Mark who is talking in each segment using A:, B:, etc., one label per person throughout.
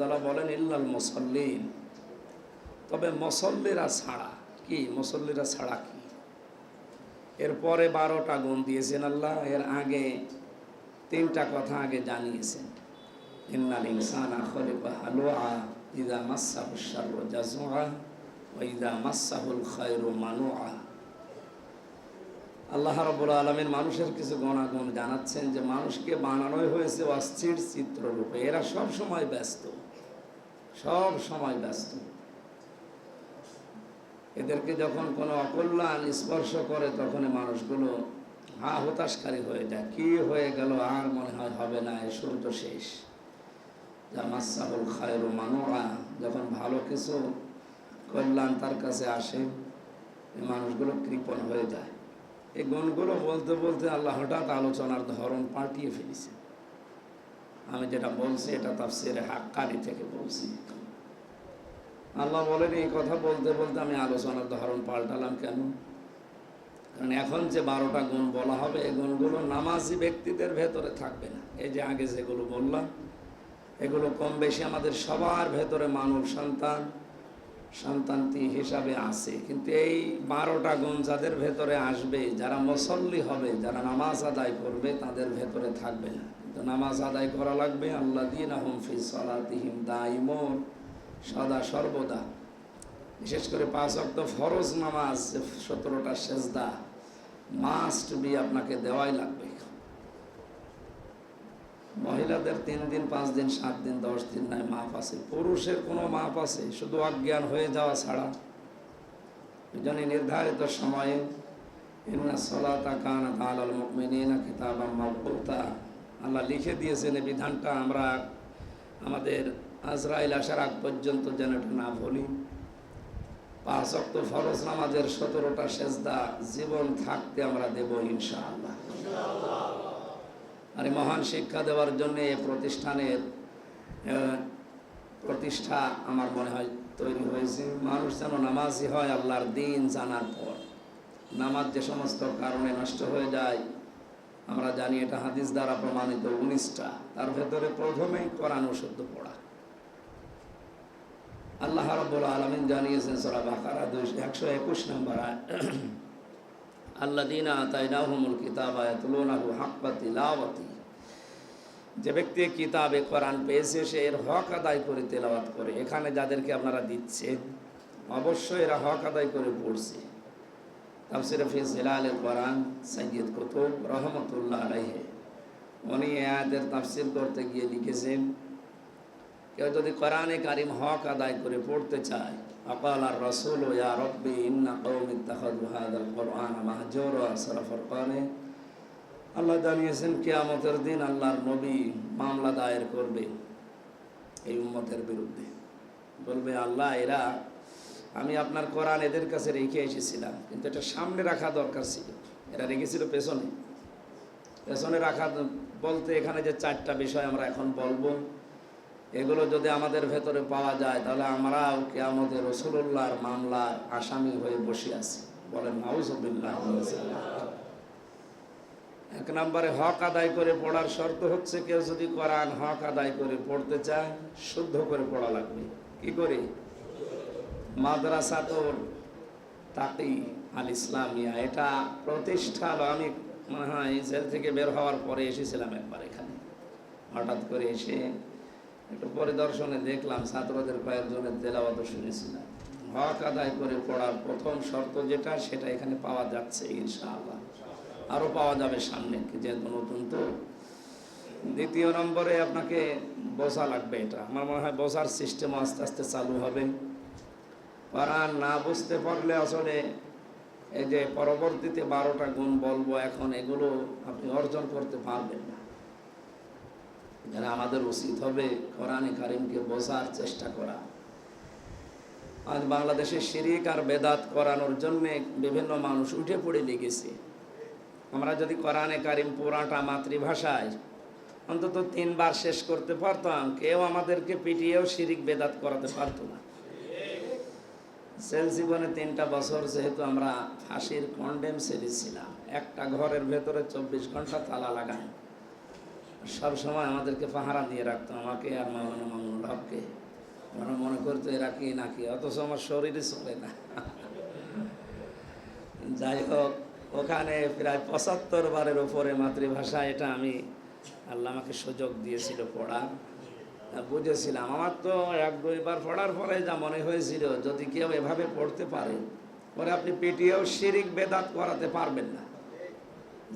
A: তারা বলেন, ইল্লাল মুসল্লিন। তবে মুসল্লিরা ছাড়া কি? মুসল্লিরা ছাড়া কি? এরপরে বারোটা গুণ দিয়েছেন আল্লাহ। এর আগে তিনটা কথা আগে জানিয়েছেন। ইন্নাল ইনসানা খলিকা হালুয়া ইদা মাসাহু শাররু জাজুআ ওয়া ইদা মাসাহুল খায়রু মানুআ। আল্লাহ রাব্বুল আলামিন মানুষের কিছু গুণাগুণ জানাচ্ছেন যে মানুষকে বানানোই হয়েছে অস্থির চিত্ররূপে। এরা সব সময় ব্যস্ত। সব সময় ব্যস্ত। এদেরকে যখন কোনো অকল্যাণ স্পর্শ করে, তখন মানুষগুলো হা হতাশকারী হয়ে যায়। কি হয়ে গেল আর মনে হয় হবে না, এ শুরু তো শেষ। যা মাসাহুল খায়রু মানুয়া যখন ভালো কিছু কল্যাণ তার কাছে আসে মানুষগুলো কৃপণ হয়ে যায়। এই গুণগুলো বলতে বলতে আল্লাহ হঠাৎ আলোচনার ধরন পাল্টিয়ে ফেলেছে। আমি যেটা বলছি, এটা তাফসিরে হাক্কানি থেকে বলছি। আল্লাহ বলেন, এই কথা বলতে বলতে আমি আলোচনার ধরন পাল্টালাম কেন? কারণ এখন যে বারোটা গুণ বলা হবে, এই গুণগুলো নামাজি ব্যক্তিদের ভেতরে থাকবে না। এই যে আগে যেগুলো বললাম, এগুলো কম বেশি আমাদের সবার ভেতরে মানব সন্তান, সন্তানটি হিসাবে আছে। কিন্তু এই বারোটা গুণ যাদের ভেতরে আসবে, যারা মুসল্লি হবে, যারা নামাজ আদায় করবে, তাদের ভেতরে থাকবে না। কিন্তু নামাজ আদায় করা লাগবে আল্লাহ দিন আহম ফি সলাতিহিম দাইমন সদা সর্বদা। বিশেষ করে পাঁচ অক্ট ফরজ নামাজ সতেরোটা সেজদা মাস্ট বি আপনাকে দেওয়াই লাগবে। মহিলাদের তিন দিন, পাঁচ দিন, সাত দিন, দশ দিন নাই, মাপ আছে। পুরুষের কোনো মাপ আছে, শুধু অজ্ঞান হয়ে যাওয়া ছাড়া। জন্য নির্ধারিত সময়ে, ইন্না সলাতা কানা তালাল মুকমিনা কিতাবাম মাবুতা আল্লাহ লিখে দিয়েছেন এই বিধানটা, আমরা আমাদের আজরাইল আসার আগ পর্যন্ত যেন এটা না বলি, পাঁচ অক্ট ফরজ নামাজের সতেরোটা সেজদা জীবন থাকতে আমরা দেব ইনশাআল্লাহ। আর মহান শিক্ষা দেওয়ার জন্য এই প্রতিষ্ঠানের প্রতিষ্ঠা আমার মনে হয় তৈরি হয়েছে। মানুষ যেন নামাজি হয় আল্লাহর দিন জানার পর। নামাজ যে সমস্ত কারণে নষ্ট হয়ে যায়, আমরা জানি এটা হাদিস দ্বারা প্রমাণিত উনিশটা। তার ভেতরে প্রথমেই কোরআন শুদ্ধ পড়া। আল্লাহ রাব্বুল আলামিন জানিয়েছেন সূরা বাকারা 121 নম্বর আয়াত। আল্লাদিনা আতাইনাহুমুল কিতাবা ইয়াতলুনাহু হাক্কা তিলাওয়াতি। যে ব্যক্তি কিতাবে কোরআন পেয়েছে, সে এর হক আদায় করে তেলাওয়াত করে। এখানে যাদেরকে আপনারা দিচ্ছেন অবশ্যই এরা হক আদায় করে পড়ছে। তাফসিরে ফি জিলালের কোরআন সৈয়দ কুতুব রহমতুল্লাহ আলাইহে। উনি আয়াতের তাফসির করতে গিয়ে লিখেছেন কেউ যদি কোরআনে কারিম হক আদায় করে পড়তে চায় অকাল আর রসুল ইয়া রব্বি, ইন্না কৌমিত তাহদ বাহাদুল কোরআন মাহজুর সরফর কানে আল্লাহ জানিয়েছেন, কেয়ামতের দিন আল্লাহর নবী মামলা দায়ের করবে এই উম্মতের বিরুদ্ধে। বলবে, আল্লাহ, এরা, আমি আপনার কোরআন এদের কাছে রেখে এসেছিলাম, কিন্তু এটা সামনে রাখা দরকার ছিল। এরা রেখেছিল পেছনে। পেছনে রাখা বলতে এখানে যে চারটা বিষয় আমরা এখন বলব এগুলো যদি আমাদের ভেতরে পাওয়া যায়, তাহলে আমরাও কেয়ামতের রসুল্লাহর মামলার আসামি হয়ে বসে আছি। বলেন এক নম্বরে, হক আদায় করে পড়ার শর্ত হচ্ছে, কেউ যদি কোরআন হক আদায় করে পড়তে চায়, শুদ্ধ করে পড়া লাগবে। কি করে? মাদ্রাসা তো তাকি আল ইসলামিয়া, এটা প্রতিষ্ঠা আমি মনে হয়, জেল থেকে বের হওয়ার পরে এসেছিলাম একবার এখানে। হঠাৎ করে এসে একটু পরিদর্শনে দেখলাম ছাত্রদের কয়েকজনের তেলাওয়াত শুনেছিলাম। হক আদায় করে পড়ার প্রথম শর্ত যেটা, সেটা এখানে পাওয়া যাচ্ছে ইনশাআল্লাহ। আরও পাওয়া যাবে সামনে, যেহেতু নতুন তো। দ্বিতীয় নম্বরে আপনাকে বসা লাগবে এটা। আমার মনে হয় বসার সিস্টেম আস্তে আস্তে চালু হবে। কোরআন না বুঝতে পারলে আসলে এই যে পরবর্তীতে বারোটা গুণ বলব এখন, এগুলো আপনি অর্জন করতে পারবেন না। যারা আমাদের উচিত হবে, কোরআনে কারিমকে বোঝার চেষ্টা করা। আজ বাংলাদেশে শিরিক আর বেদাত করানোর জন্যে বিভিন্ন মানুষ উঠে পড়ে লেগেছে। আমরা যদি কোরআনে কারিম পুরাটা মাতৃভাষায় অন্তত তিনবার শেষ করতে পারতাম, কেউ আমাদেরকে পিটিয়েও শিরিক বেদাত করাতে পারতো না। সেল জীবনে তিনটা বছর যেহেতু আমরা ফাঁসির কন্ডেম সেলে ছিলাম একটা ঘরের ভেতরে চব্বিশ ঘণ্টা তালা লাগানো। সবসময় আমাদেরকে পাহারা দিয়ে রাখতো, আমাকে আর মাওলানা মামুনুল হককে। আমরা মনে করতো এরা কি নাকি অথচ আমার শরীরে চলে না। যাই হোক, ওখানে প্রায় পঁচাত্তর বারের উপরে মাতৃভাষা, এটা আমি আল্লাহ আমাকে সুযোগ দিয়েছিল পড়ার। বুঝেছিলাম, আমার তো এক দুইবার পড়ার পরে যা মনে হয়েছিল, যদি কেউ এভাবে পড়তে পারে, পরে আপনি পিটিয়েও শিরিক বেদাত করাতে পারবেন না।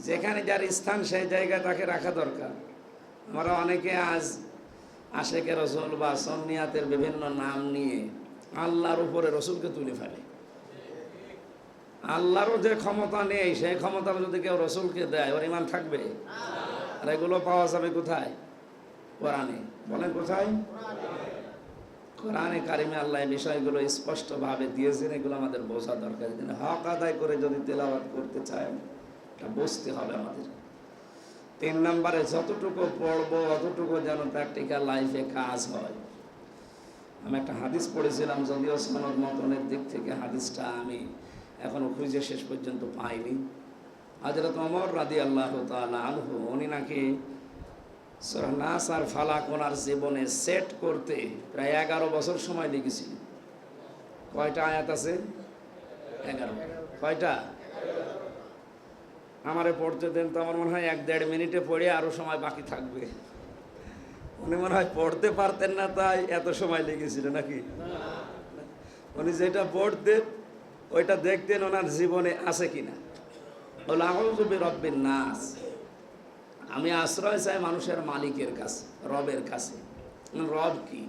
A: যেখানে যার স্থান, সেই জায়গায় তাকে রাখা দরকার। আমরা অনেকে আজ আশেকে রসুল বা সন্নিয়াতের বিভিন্ন নাম নিয়ে আল্লাহর উপরে রসুলকে তুলে ফেলে। আল্লাহরও যে ক্ষমতা নেই সেই ক্ষমতা যদি কেউ রসুলকে দেয় ওর ইমান থাকবে? আর এগুলো পাওয়া যাবে কোথায়? কোরআনে। বলেন কোথায়? কোরআনে কারিমে আল্লাহ এই বিষয়গুলো স্পষ্টভাবে দিয়েছেন এগুলো আমাদের বোঝা দরকার। হক আদায় করে যদি তেলাওয়াত করতে চায় এটা বুঝতে হবে আমাদের। তিন নম্বরে যতটুকু পড়ব, অতটুকু যেন প্র্যাকটিক্যাল লাইফে কাজ হয়। আমি একটা হাদিস পড়েছিলাম, যদিও সনদ মতনের দিক থেকে হাদিসটা আমি এখনও খুঁজে শেষ পর্যন্ত পাইনি। হাজরত অমর রাদি আল্লাহ আনহু, উনি নাকি নাস আর ফালাক ওনার জীবনে সেট করতে প্রায় এগারো বছর সময় লেগেছিল। কয়টা আয়াত আছে? এগারো। কয়টা? আমারে পড়তে দেন তো আমার মনে হয় এক দেড় মিনিটে পড়ে আরও সময় বাকি থাকবে। উনি মনে হয় পড়তে পারতেন না তাই এত সময় লেগেছিল নাকি? উনি যেটা পড়তেন ওইটা দেখতেন ওনার জীবনে আছে কিনা। বলে, আউযু রব্বিন নাস। আমি আশ্রয় চাই মানুষের মালিকের কাছে, রবের কাছে। রব কি?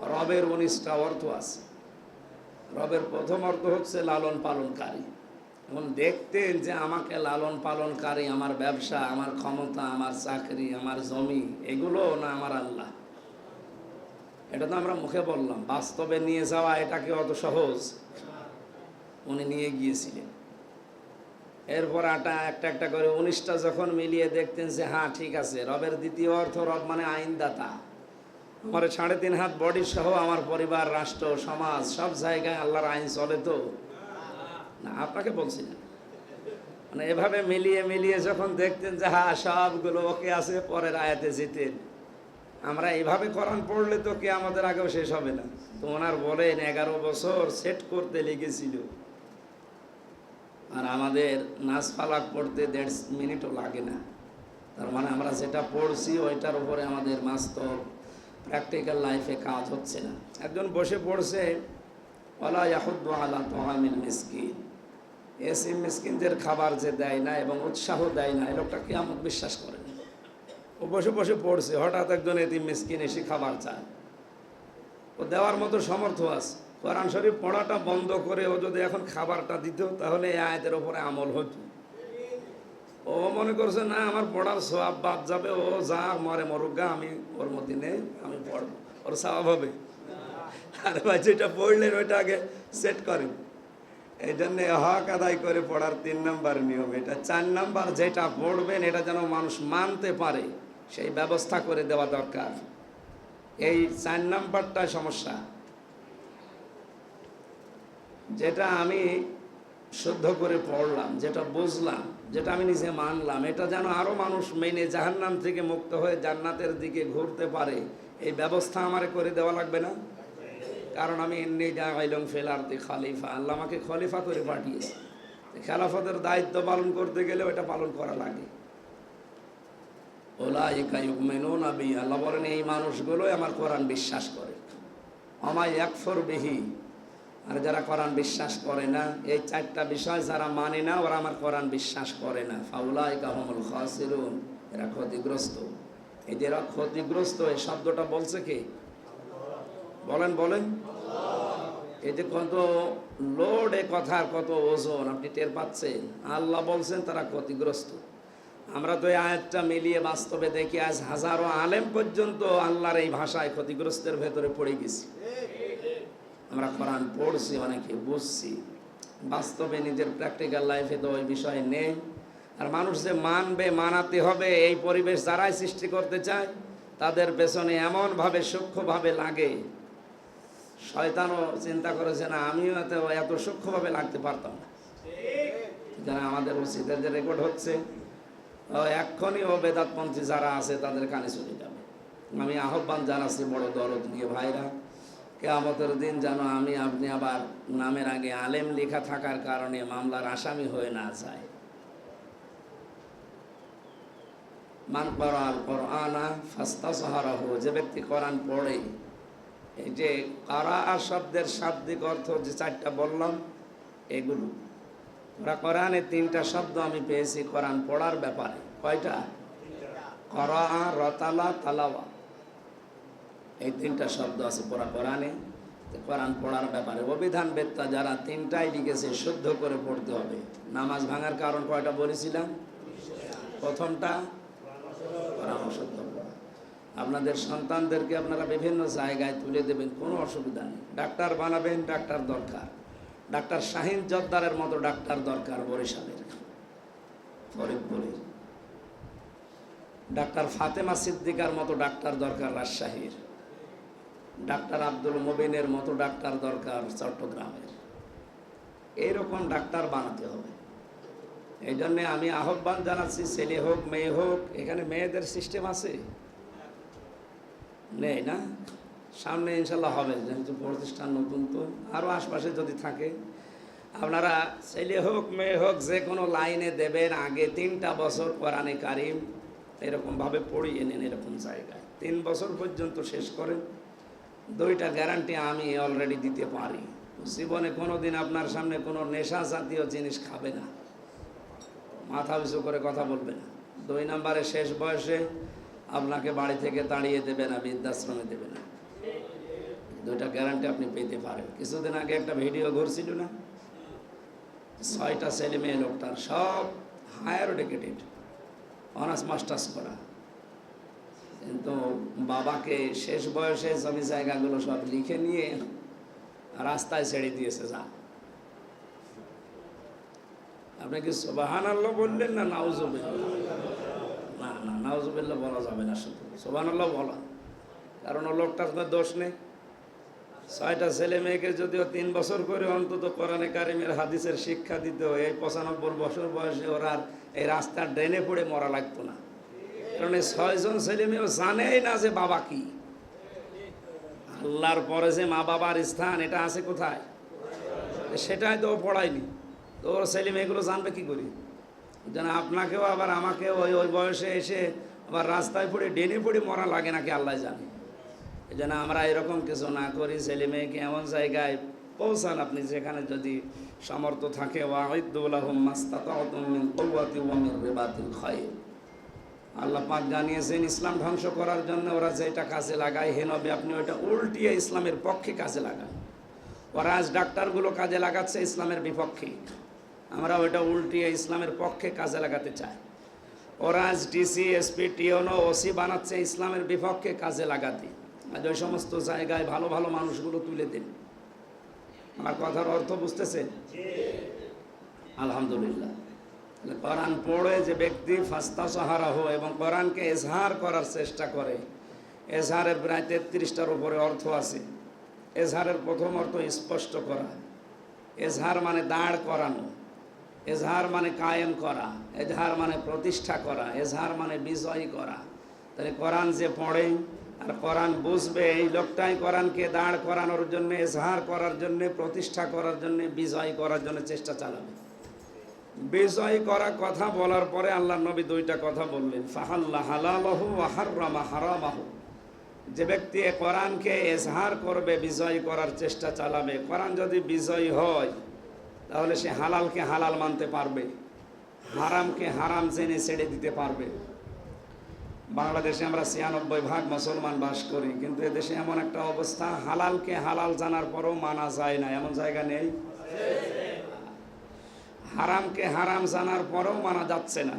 A: রবের উনিশটা অর্থ আছে। রবের প্রথম অর্থ হচ্ছে লালন পালনকারী। এবং দেখতেন যে আমাকে লালন পালনকারী, আমার ব্যবসা, আমার ক্ষমতা, আমার চাকরি, আমার জমি, এগুলো না আমার আল্লাহ। এটা তো আমরা মুখে বললাম, বাস্তবে নিয়ে যাওয়া এটাকে অত সহজ? উনি নিয়ে গিয়েছিলেন। এরপর আটা একটা একটা করে উনিশটা যখন মিলিয়ে দেখতেন যে হ্যাঁ ঠিক আছে, রবের দ্বিতীয় অর্থ রব মানে আইনদাতা। আমার সাড়ে তিন হাত বডি সহ আমার পরিবার, রাষ্ট্র, সমাজ, সব জায়গায় আল্লাহর আইন চলে তো। না, আপনাকে বলছি না। মানে এভাবে মিলিয়ে মিলিয়ে যখন দেখতেন যে হ্যাঁ সবগুলো ওকে আছে, পরের আয়াতে জিতেন। আমরা এভাবে কোরআন পড়লে তো কে আমাদের আগেও শেষ হবে না। তো ওনার বলেন, এগারো বছর সেট করতে লেগেছিল। আর আমাদের নাচ ফালাক পড়তে দেড় মিনিটও লাগে না। তার মানে আমরা যেটা পড়ছি, ওইটার উপরে আমাদের বাস্তব প্র্যাকটিক্যাল লাইফে কাজ হচ্ছে না। একজন বসে পড়ছে ওলা ইয়াহুদ্দু আলা তোহামিল মিসকিন। এসি মিসকিনদের খাবার যে দেয় না এবং উৎসাহ দেয় না, এই লোকটা কেমন বিশ্বাস করে ও বসে বসে পড়ছে, হঠাৎ একজন এতিম মিসকিন এসে খাবার চায়। ও দেওয়ার মতো সমর্থ আছে। কোরআন শরীফ পড়াটা বন্ধ করে ও যদি এখন খাবারটা দিত, তাহলে এই আয়াতের ওপরে আমল হতো। ও মনে করছে, না, আমার পড়ার সব বাদ যাবে, ও যা মরে মরুগা আমি ওর মধ্যে আমি পড়ব। ওর স্বভাব হবে। আরে ভাই, যেটা পড়লেন, ওইটা আগে সেট করেন। এই জন্যে হক আদায় করে পড়ার তিন নাম্বার নিয়ম এটা। চার নাম্বার যেটা পড়বেন, এটা যেন মানুষ মানতে পারে, সেই ব্যবস্থা করে দেওয়া দরকার। এই চার নাম্বারটা সমস্যা। যেটা আমি শুদ্ধ করে পড়লাম, যেটা বুঝলাম, যেটা আমি নিজে মানলাম, এটা যেন আরও মানুষ মেনে জাহান্নাম থেকে মুক্ত হয়ে জান্নাতের দিকে ঘুরতে পারে, এই ব্যবস্থা আমার করে দেওয়া লাগবে না? কারণ আমি এমনি যা হইলাম ফেলারতে খালিফা। আল্লাহ আমাকে খলিফা করে পাঠিয়েছে। খেলাফতের দায়িত্ব পালন করতে গেলে ওটা পালন করা লাগে। ওলা আল্লাহ বলেন, এই মানুষগুলোই আমার কোরআন বিশ্বাস করে। আমায় একফর বিহি। আর যারা কোরআন বিশ্বাস করে না, এই চারটা বিষয় যারা মানে না, ওরা আমার কোরআন বিশ্বাস করে না। ফাউলাই কাহমুল খাসিরুন। এরা ক্ষতিগ্রস্ত। যে ক্ষতিগ্রস্ত এই শব্দটা বলছে কি? বলেন বলেন। যে কত লোড এ কথার কত ওজন আপনি টের পাচ্ছেন? আল্লাহ বলছেন, তারা ক্ষতিগ্রস্ত। আমরা তো এই আয়াতটা মিলিয়ে বাস্তবে দেখি, আজ হাজারো আলেম পর্যন্ত আল্লাহর এই ভাষায় ক্ষতিগ্রস্তের ভেতরে পড়ে গেছি। আমরা কোরআন পড়ছি, অনেকে বুঝছি। বাস্তবে নিজের প্র্যাকটিক্যাল লাইফে তো ওই বিষয় নেই। আর মানুষ যে মানবে, মানাতে হবে, এই পরিবেশ যারাই সৃষ্টি করতে চায়, তাদের পেছনে এমনভাবে সূক্ষ্মভাবে লাগে। শয়তানও চিন্তা করেছে না, আমিও এত এত সূক্ষ্মভাবে লাগতে পারতাম না। আমাদের উচিত যে রেকর্ড হচ্ছে এক্ষণই ও বেদাতপন্থী যারা আছে, তাদের কানে চলে যাবে। আমি আহ্বান জানাচ্ছি বড় দরদ নিয়ে ভাইরা, কেয়ামতের দিন যেন আমি, আপনি আবার নামের আগে আলেম লেখা থাকার কারণে মামলার আসামি হয়ে না যায়। মান করাল কোরআনা ফাস্তা সাহারাহ যে ব্যক্তি কোরআন পড়ে এই যে কারা শব্দের শাব্দিক অর্থ যে চারটা বললাম, এগুলো। ওরা কোরআনে তিনটা শব্দ আমি পেয়েছি, কোরআন পড়ার ব্যাপারে। কয়টা? করা, রতালা, তালাওয়া। এই তিনটা শব্দ আছে পড়া কোরআনে। কোরআন পড়ার ব্যাপারে অভিধান বেত্তা যারা তিনটাই লিখেছে, শুদ্ধ করে পড়তে হবে। নামাজ ভাঙার কারণ কয়টা বলেছিলাম? প্রথমটা কোরআন। আপনাদের সন্তানদেরকে আপনারা বিভিন্ন জায়গায় তুলে দেবেন, কোনো অসুবিধা নেই। ডাক্তার বানাবেন, ডাক্তার দরকার। ডাক্তার শাহিন জর্দারের মতো ডাক্তার দরকার বরিশালের। ফরিদপুরের। ডাক্তার ফাতেমা সিদ্দিকার মতো ডাক্তার দরকার রাজশাহীর। ডাক্তার আব্দুল মুবিনের মতো ডাক্তার দরকার চট্টগ্রামের। এইরকম ডাক্তার বানাতে হবে। এই জন্যে আমি আহ্বান জানাচ্ছি, ছেলে হোক, মেয়ে হোক, এখানে মেয়েদের সিস্টেম আছে। নেই না? সামনে ইনশাল্লাহ হবে, যেহেতু প্রতিষ্ঠান নতুন তো। আরও আশপাশে যদি থাকে, আপনারা ছেলে হোক, মেয়ে হোক, যে কোনো লাইনে দেবেন, আগে তিনটা বছর কোরআনে কারিম এরকমভাবে পড়িয়ে নেন এরকম জায়গায়। তিন বছর পর্যন্ত শেষ করেন। দুইটা গ্যারান্টি আমি অলরেডি দিতে পারি। জীবনে কোনো দিন আপনার সামনে কোনো নেশা জাতীয় জিনিস খাবে না। মাথা পিছু করে কথা বলবে না। দুই নম্বরে শেষ বয়সে আপনাকে বাড়ি থেকে তাড়িয়ে দেবে না বৃদ্ধাশ্রমে দেবে না দুইটা গ্যারান্টি আপনি পেতে পারেন। কিছুদিন আগে একটা ভিডিও ঘুরছিল না? ছয়টা ছেলে মেয়ে লোকটার সব হায়ার এডুকেটেড অনার্স মাস্টার্স করা। কিন্তু বাবাকে শেষ বয়সে জমি জায়গাগুলো সব লিখে নিয়ে রাস্তায় ছেড়ে দিয়েছে, যা। আপনি কি সোবাহান আল্লাহ বললেন না নাউজুবিল্লাহ? না না বলা যাবে না শুধু। সোবাহান আল্লাহ বলা। কারণ ও লোকটার কোনো দোষ নেই। ছয়টা ছেলে মেয়েকে যদিও তিন বছর করে অন্তত কোরআনে কারিমের হাদিসের শিক্ষা দিত এই পঁচানব্বই বছর বয়সে ওরা এই রাস্তার ড্রেনে পড়ে মরা লাগতো না। কারণ এই ছয়জন ছেলে মেয়েও জানেই না যে বাবা কি। আল্লাহর পরে যে মা বাবার স্থান, এটা আছে কোথায়? সেটাই তো পড়ায়নি। তো ওর ছেলে মেয়েগুলো জানবে কি করি? যেন আপনাকেও আবার আমাকে ওই ওই বয়সে এসে আবার রাস্তায় পড়ে, ডেনে পড়ে মরা লাগে নাকি আল্লাহ জানে। জন্য আমরা এরকম কিছু না করি, ছেলে মেয়েকে এমন জায়গায় পৌঁছান আপনি যেখানে যদি সামর্থ্য থাকে আল্লাহ পাক জানিয়েছেন, ইসলাম ধ্বংস করার জন্য ওরা যেটা কাজে লাগায় হেন হবে আপনি ওইটা উল্টিয়ে ইসলামের পক্ষে কাজে লাগান। ওরা আজ ডাক্তারগুলো কাজে লাগাচ্ছে ইসলামের বিপক্ষে। আমরা ওইটা উল্টিয়ে ইসলামের পক্ষে কাজে লাগাতে চাই। ওরা ডিসি এসপি টিওনো ওসি বানাচ্ছে, ইসলামের বিপক্ষে কাজে লাগাতে আজ ওই সমস্ত জায়গায় ভালো ভালো মানুষগুলো তুলে দিন। আমার কথার অর্থ বুঝতেছে আলহামদুলিল্লাহ। কোরআন পড়ে যে ব্যক্তি ফাস্তা সাহারা হয় এবং কোরআনকে এজহার করার চেষ্টা করে, এজহারের প্রায় তেত্রিশটার উপরে অর্থ আছে। এজহারের প্রথম অর্থ স্পষ্ট করা। এজহার মানে দাঁড় করানো। এজহার মানে কায়েম করা, এজহার মানে প্রতিষ্ঠা করা, এজহার মানে বিজয়ী করা। তাহলে কোরআন যে পড়ে আর কোরআন বুঝবে, এই লোকটাই কোরআনকে দাঁড় করানোর জন্য, এজহার করার জন্য, প্রতিষ্ঠা করার জন্য, বিজয় করার জন্য চেষ্টা চালাবে। বিজয় করা কথা বলার পরে আল্লাহ নবী দুইটা কথা বললেন, ফাহাল্লা হালালহু আহাররামা হারামাহু। যে ব্যক্তি কোরআনকে এজহার করবে, বিজয় করার চেষ্টা চালাবে, কোরআন যদি বিজয়ী হয় তাহলে সে হালালকে হালাল মানতে পারবে, হারামকে হারাম জেনে ছেড়ে দিতে পারবে। বাংলাদেশে আমরা ছিয়ানব্বই ভাগ মুসলমান বাস করি, কিন্তু এদেশে এমন একটা অবস্থা, হালালকে হালাল জানার পরও মানা যায় না। এমন জায়গা নেই? হারামকে হারাম জানার পরেও মানা যাচ্ছে না।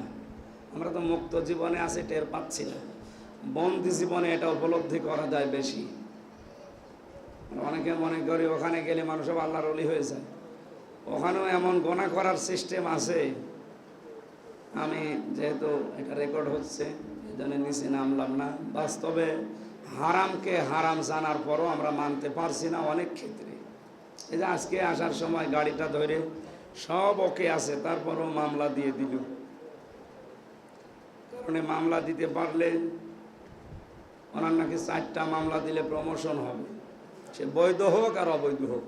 A: আমরা তো মুক্ত জীবনে আছি, টের পাচ্ছি না। বন্দি জীবনে এটা উপলব্ধি করা যায় বেশি। অনেকে মনে করি ওখানে গেলে মানুষ আল্লাহর অলি হয়ে যায়। ওখানেও এমন গোনা করার সিস্টেম আছে। আমি যেহেতু এটা রেকর্ড হচ্ছে এই জন্য নিচে নামলাম না। বাস্তবে হারামকে হারাম জানার পরও আমরা মানতে পারছি না অনেক ক্ষেত্রে। এই যে আজকে আসার সময় গাড়িটা ধরে সব ওকে আছে, তারপরও মামলা দিয়ে দিল। কারণে মামলা দিতে পারলে ওনার নাকি চারটা মামলা দিলে প্রমোশন হবে। সে বৈধ হোক আর অবৈধ হোক।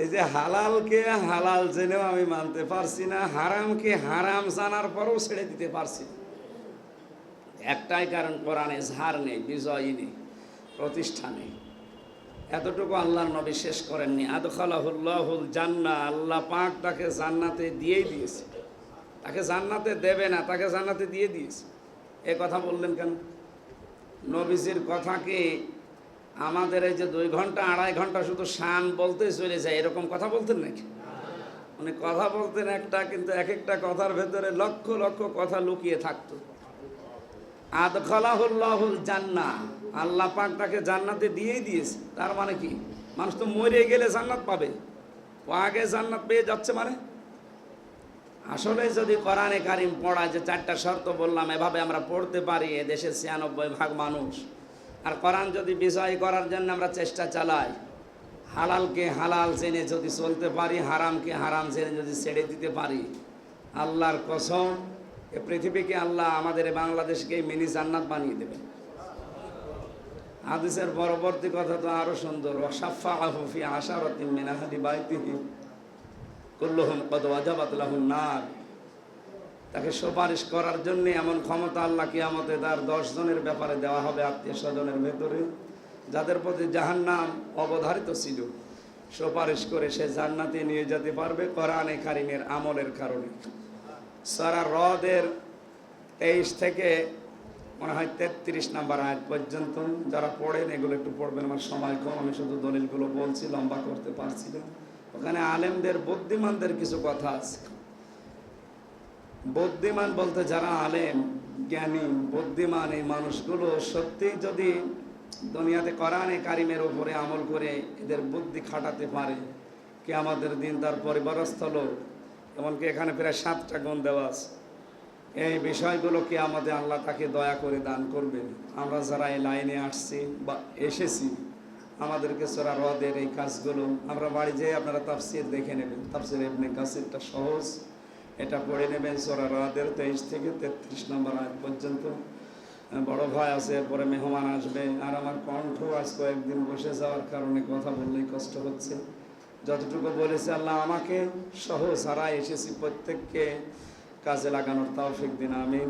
A: এই যে হালালকে হালাল জেনেও আমি মানতে পারছি না হারামকে হারাম জানার পরেও ছেড়ে দিতে পারছি। একটাই কারণ, কোরআনে ঝাড় নেই বিজয়ী নেই, প্রতিষ্ঠা নেই। এতটুকু আল্লাহর নবী শেষ করেননি। আদখালাহুল্লাহুল জান্না আল্লাহ পাক তাকে জান্নাতে দিয়েই দিয়েছে। তাকে জান্নাতে দেবে না, তাকে জান্নাতে দিয়ে দিয়েছে। এ কথা বললেন কেন? নবীজির কথাকে আমাদের এই যে দুই ঘণ্টা, আড়াই ঘণ্টা শুধু শান বলতে চলে যায়, এরকম কথা বলতেন নাকি? মানে কথা বলতেন একটা, কিন্তু এক একটা কথার ভেতরে লক্ষ লক্ষ কথা লুকিয়ে থাকতো। আদখালাহুল্লাহুল জান্না, আল্লাহ পাক তাকে জান্নাতে দিয়েই দিয়েছে। তার মানে কি? মানুষ তো মরে গেলে জান্নাত পাবে। ও আগে জান্নাত পেয়ে যাচ্ছে মানে? আসলে যদি কোরআনে কারিম পড়া যে চারটা শর্ত বললাম, এভাবে আমরা পড়তে পারি এ দেশের ছিয়ানব্বই ভাগ মানুষ। আর কোরআন যদি বিষয় করার জন্য আমরা চেষ্টা চালাই, হালালকে হালাল জেনে যদি চলতে পারি, হারামকে হারাম জেনে যদি ছেড়ে দিতে পারি, আল্লাহর কসম, এ পৃথিবীকে আল্লাহ আমাদের বাংলাদেশকে মিনি জান্নাত বানিয়ে দেবে হাদিসের পরবর্তী কথা তো আরও সুন্দর ওয়াসাফা আহুফি আশারতিন মিন আহলি বাইতিহি, কুল্লুহুম কদ ওয়াজাবাত লাহুন নার। তাকে সুপারিশ করার জন্য এমন ক্ষমতা আল্লাহ কিয়ামতে তার জনের ব্যাপারে দেওয়া হবে আত্মীয় স্বজনের ভেতরে, যাদের প্রতি জাহান্নাম অবধারিত ছিল। সুপারিশ করে সে জান্নাতে নিয়ে যেতে পারবে কোরআনে কারিমের আমলের কারণে। সারা হ্রদের তেইশ থেকে মনে হয় তেত্রিশ নাম্বার আয়াত পর্যন্ত, যারা পড়েন এগুলো একটু পড়বেন, আমার সময় কম, আমি শুধু দলিলগুলো বলছি, লম্বা করতে পারছি না। ওখানে আলেমদের, বুদ্ধিমানদের কিছু কথা আছে। বুদ্ধিমান বলতে যারা আলেম, জ্ঞানী, বুদ্ধিমান এই মানুষগুলো সত্যি যদি দুনিয়াতে কোরআনে কারিমের উপরে আমল করে এদের বুদ্ধি খাটাতে পারে, কে আমাদের দিন তার পরিবারস্থ লোক, এমনকি এখানে প্রায় সাতটা গুণ দেওয়া আছে। এই বিষয়গুলোকে আমাদের আল্লাহ তাকে দয়া করে দান করবেন? আমরা যারা এই লাইনে আসছি বা এসেছি, আমাদেরকে সোরা হ্রদের এই কাজগুলো, আমরা বাড়ি যেয়ে আপনারা তাফসির দেখে নেবেন। তাফসির এমনি কাসিরটা সহজ। এটা পড়ে নেবেন সোরা রাতের তেইশ থেকে তেত্রিশ নম্বর আগ পর্যন্ত। বড় ভাই আছে পরে মেহমান আসবে। আর আমার কণ্ঠ আজ কয়েকদিন বসে যাওয়ার কারণে কথা বললেই কষ্ট হচ্ছে। যতটুকু বলেছে আল্লাহ আমাকে সহ সারা এসেছি প্রত্যেককে কাজে লাগানোর তাও দিন, আমিন।